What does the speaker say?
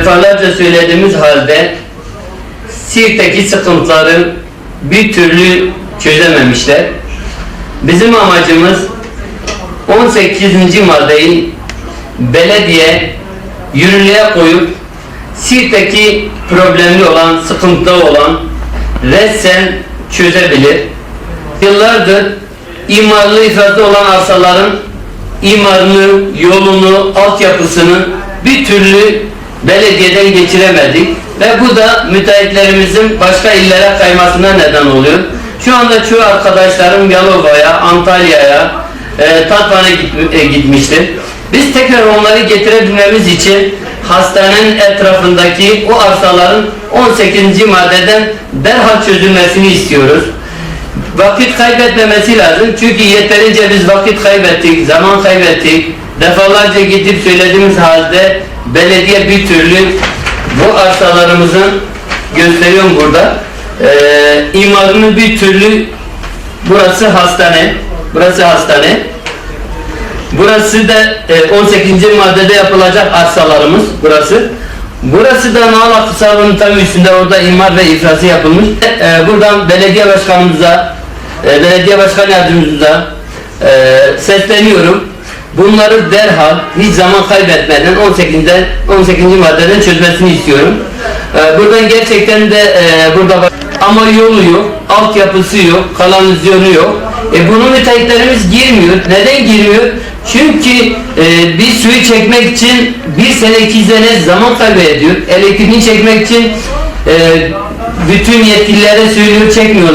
defalarca söylediğimiz halde Siirt'teki sıkıntıları bir türlü çözememişler. Bizim amacımız 18. maddeyi belediye yürürlüğe koyup Siirt'teki problemli olan, sıkıntılı olan ressen çözebilir. Yıllardır imarlı ifade olan arsaların imarını, yolunu, altyapısını bir türlü belediyeden geçiremedik ve bu da müteahhitlerimizin başka illere kaymasına neden oluyor. Şu anda çoğu arkadaşlarım Yalova'ya, Antalya'ya, e, Tatvan'a e, gitmiştir. Biz tekrar onları getirebilmemiz için hastanenin etrafındaki o arsaların 18. maddeden derhal çözülmesini istiyoruz. Vakit kaybetmemesi lazım çünkü yeterince biz vakit kaybettik, zaman kaybettik. Defalarca gidip söylediğimiz halde belediye bir türlü bu arsalarımızın gösteriyorum burada. Ee, imarını bir türlü burası hastane. Burası hastane. Burası da e, 18. maddede yapılacak arsalarımız burası. Burası da Nal Akhisarı'nın tam üstünde orada imar ve ifrası yapılmış. E, buradan belediye başkanımıza, e, belediye başkan yardımcımıza e, sesleniyorum. Bunları derhal hiç zaman kaybetmeden 18'den 18. maddeden çözmesini istiyorum. E, buradan gerçekten de e, burada ama yolu yok, altyapısı yok, kanalizasyonu yok. E bunu müteahhitlerimiz girmiyor. Neden girmiyor? Çünkü e, bir suyu çekmek için bir sene iki sene zaman kaybediyor. Elektriğini çekmek için e, bütün yetkililere söylüyor çekmiyorlar.